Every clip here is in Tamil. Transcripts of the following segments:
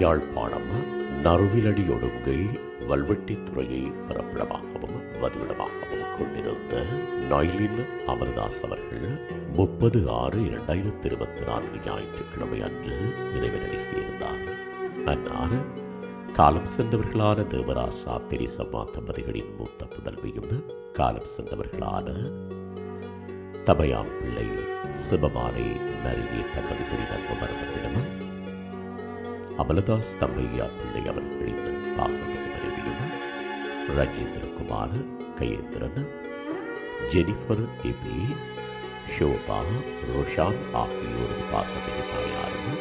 யாழ்ப்பாணம் நறுவிலடி ஒடுங்கை வல்வெட்டித்துறையை பிரபலமாகவும் வதிவிடமாகவும் கொண்டிருந்த நைலின் அமர்தாஸ் அவர்கள் முப்பது ஆறு இரண்டாயிரத்தி இருபத்தி நான்கு ஞாயிற்றுக்கிழமை அன்று நிறைவு சேர்ந்தார். அன்னார் காலம் சென்றவர்களான தேவராசா தெரேசம்மா தம்பதிகளின் மூத்த புதல்வியும் காலம் சென்றவர்களான தமையாம் பிள்ளை சிவமாலை மருகே தம்பதிகளின் அன்பு மருமகளிடம் அமலதாஸ் தம்பையா பிள்ளை அவர்களின் பாசமிகு மனைவியும் ரஜேந்திரகுமார் கயேந்திரன் ஜெனிஃபர் எபி ஷோபா ரோஷான் ஆகியோரது பாசமிகு தாயாரும்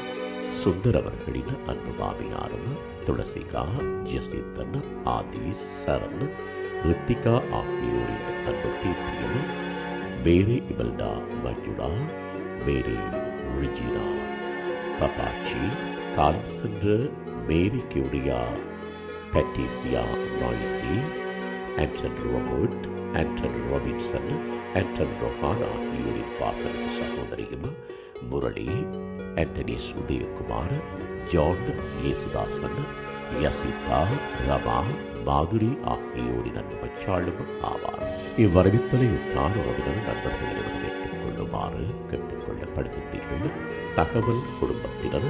சுந்தர் அவர்களின் அன்பு மாமியாரும் துளசிகா ஜசிந்தன் ஆதீஸ் சரண் ரித்திகா ஆகியோரின் அன்பு பேத்தியும் மேரி இமல்டா மஞ்சுடா மேரி ரிஜினா பபாச்சி காலம் சென்ற மேரி கியூரியா பேட்டிசியா noisy Anton Robert Anton Robinson Anton Rohan ஆகியோரின் பாசன சகோதரியும் முரளி ஆண்டனி உதயகுமார் ஜான் யேசுதாசன் யசிதா ரமா மாதுரி ஆகியோரின் அந்த பச்சாளும் ஆவார். இவ்வரவித்தலை உற்றார் உறவினர் நண்பர்களிடம் கேட்டுக்கொள்ளுமாறு கேட்டுக்கொள்ளப்படுகின்றீர்கள். தகவல் குடும்பத்தினர்